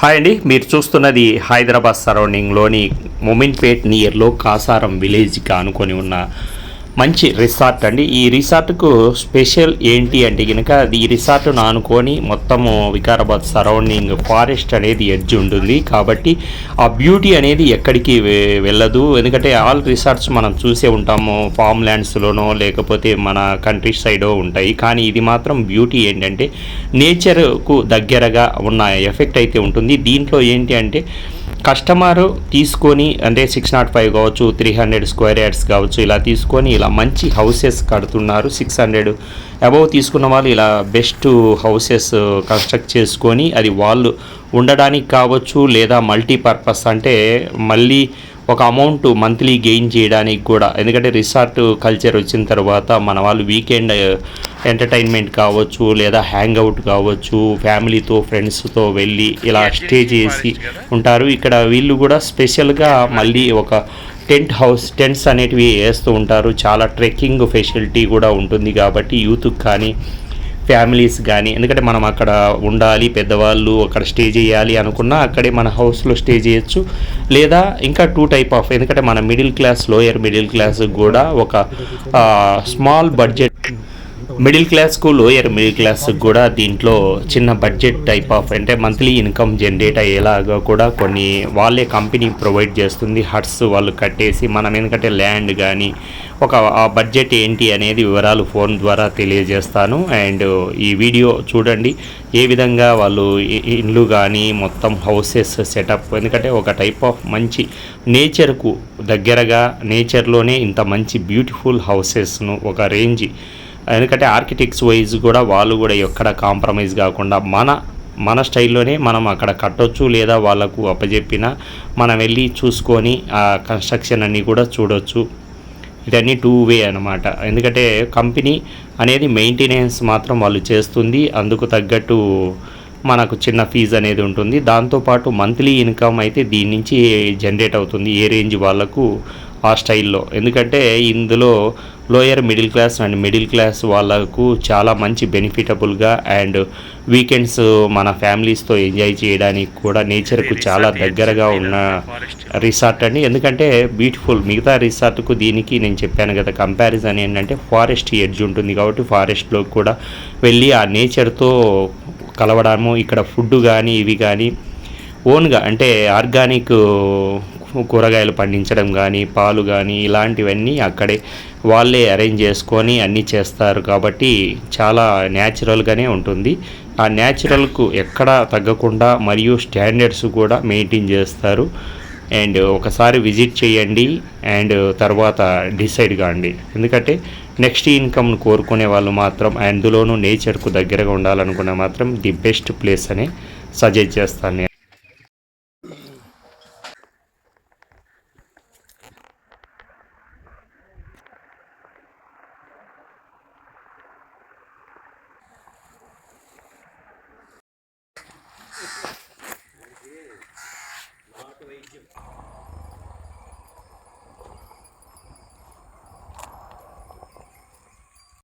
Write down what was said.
Hi అండి. మీరు చూస్తున్నది హైదరాబాద్ సరౌండింగ్లోని మొమిన్పేట్ నియర్లో కాసారం విలేజ్కి ఆనుకొని ఉన్న మంచి రిసార్ట్ అండి. ఈ రిసార్ట్కు స్పెషల్ ఏంటి అంటే కనుక ఈ రిసార్ట్ను ఆనుకొని మొత్తము వికారాబాద్ సరౌండింగ్ ఫారెస్ట్ అనేది ఎడ్జ్ ఉంటుంది. కాబట్టి ఆ బ్యూటీ అనేది ఎక్కడికి వెళ్ళదు. ఎందుకంటే ఆల్ రిసార్ట్స్ మనం చూసే ఉంటాము. ఫామ్ ల్యాండ్స్లోనో లేకపోతే మన కంట్రీ సైడో ఉంటాయి. కానీ ఇది మాత్రం బ్యూటీ ఏంటంటే నేచర్కు దగ్గరగా ఉన్న ఎఫెక్ట్ అయితే ఉంటుంది. దీంట్లో ఏంటి అంటే కస్టమర్ తీసుకొని అంటే సిక్స్ నాట్ ఫైవ్ కావచ్చు త్రీ హండ్రెడ్ స్క్వేర్ యార్డ్స్ కావచ్చు ఇలా తీసుకొని ఇలా మంచి హౌసెస్ కడుతున్నారు. సిక్స్ హండ్రెడ్ అబవ్ తీసుకున్న వాళ్ళు ఇలా బెస్ట్ హౌసెస్ కన్స్ట్రక్ట్ చేసుకొని అది వాళ్ళు ఉండడానికి కావచ్చు లేదా మల్టీపర్పస్ అంటే మళ్ళీ ఒక అమౌంట్ మంత్లీ గెయిన్ చేయడానికి కూడా ఎందుకంటే రిసార్ట్ కల్చర్ వచ్చిన తర్వాత మన వాళ్ళు వీకెండ్ ఎంటర్టైన్మెంట్ కావచ్చు లేదా హ్యాంగ్ అవుట్ కావచ్చు ఫ్యామిలీతో ఫ్రెండ్స్తో వెళ్ళి ఇలా స్టే చేసి ఉంటారు. ఇక్కడ వీళ్ళు కూడా స్పెషల్గా మళ్ళీ ఒక టెంట్ హౌస్ టెంట్స్ అనేటివి వేస్తూ ఉంటారు. చాలా ట్రెక్కింగ్ ఫెసిలిటీ కూడా ఉంటుంది కాబట్టి యూత్కి కానీ ఫ్యామిలీస్ కానీ ఎందుకంటే మనం అక్కడ ఉండాలి పెద్దవాళ్ళు అక్కడ స్టే చేయాలి అనుకున్నా అక్కడే మన హౌస్లో స్టే చేయొచ్చు. లేదా ఇంకా టూ టైప్ ఆఫ్ ఎందుకంటే మన middle class lower middle class కూడా ఒక స్మాల్ బడ్జెట్. మిడిల్ క్లాస్కు లోయర్ మిడిల్ క్లాస్ కూడా దీంట్లో చిన్న బడ్జెట్ టైప్ ఆఫ్ అంటే మంత్లీ ఇన్కమ్ జనరేట్ అయ్యేలాగా కూడా కొన్ని వాళ్ళే కంపెనీ ప్రొవైడ్ చేస్తుంది. హట్స్ వాళ్ళు కట్టేసి మనం ఎందుకంటే ల్యాండ్ కానీ ఒక ఆ బడ్జెట్ ఏంటి అనేది వివరాలు ఫోన్ ద్వారా తెలియజేస్తాను. అండ్ ఈ వీడియో చూడండి. ఏ విధంగా వాళ్ళు ఇండ్లు కానీ మొత్తం హౌసెస్ సెటప్ ఎందుకంటే ఒక టైప్ ఆఫ్ మంచి నేచర్కు దగ్గరగా నేచర్లోనే ఇంత మంచి బ్యూటిఫుల్ హౌసెస్ను ఒక రేంజ్ ఎందుకంటే ఆర్కిటెక్ట్స్ వైజ్ కూడా వాళ్ళు కూడా ఎక్కడ కాంప్రమైజ్ కాకుండా మన మన స్టైల్లోనే మనం అక్కడ కట్టొచ్చు లేదా వాళ్ళకు అప్పజెప్పిన మనం వెళ్ళి చూసుకొని ఆ కన్స్ట్రక్షన్ అన్నీ కూడా చూడొచ్చు. ఇదన్నీ టూ వే అనమాట ఎందుకంటే కంపెనీ అనేది మెయింటెనెన్స్ మాత్రం వాళ్ళు చేస్తుంది. అందుకు తగ్గట్టు మనకు చిన్న ఫీజు అనేది ఉంటుంది. దాంతోపాటు మంత్లీ ఇన్కమ్ అయితే దీని నుంచి జనరేట్ అవుతుంది. ఏ రేంజ్ వాళ్ళకు ఆ స్టైల్లో. ఎందుకంటే ఇందులో lower middle class and middle class వాళ్ళకు చాలా మంచి బెనిఫిటబుల్గా అండ్ వీకెండ్స్ మన ఫ్యామిలీస్తో ఎంజాయ్ చేయడానికి కూడా నేచర్కు చాలా దగ్గరగా ఉన్న రిసార్ట్ అండి. ఎందుకంటే బ్యూటిఫుల్ మిగతా రిసార్ట్కు దీనికి నేను చెప్పాను కదా కంపారిజన్ ఏంటంటే ఫారెస్ట్ ఎడ్జ్ ఉంటుంది కాబట్టి ఫారెస్ట్లో కూడా వెళ్ళి ఆ నేచర్తో కలవడము ఇక్కడ ఫుడ్ కానీ ఇవి కానీ ఓన్గా అంటే ఆర్గానిక్ కూరగాయలు పండించడం కానీ పాలు కానీ ఇలాంటివన్నీ అక్కడే వాళ్ళే అరేంజ్ చేసుకొని అన్నీ చేస్తారు కాబట్టి చాలా న్యాచురల్గానే ఉంటుంది. ఆ న్యాచురల్కు ఎక్కడా తగ్గకుండా మరియు స్టాండర్డ్స్ కూడా మెయింటైన్ చేస్తారు. అండ్ ఒకసారి విజిట్ చేయండి అండ్ తర్వాత డిసైడ్ కాండి. ఎందుకంటే నెక్స్ట్ ఇన్కమ్ను కోరుకునే వాళ్ళు మాత్రం అందులోనూ నేచర్కు దగ్గరగా ఉండాలనుకున్న మాత్రం ది బెస్ట్ ప్లేస్ అని సజెస్ట్ చేస్తాను నేను. give it.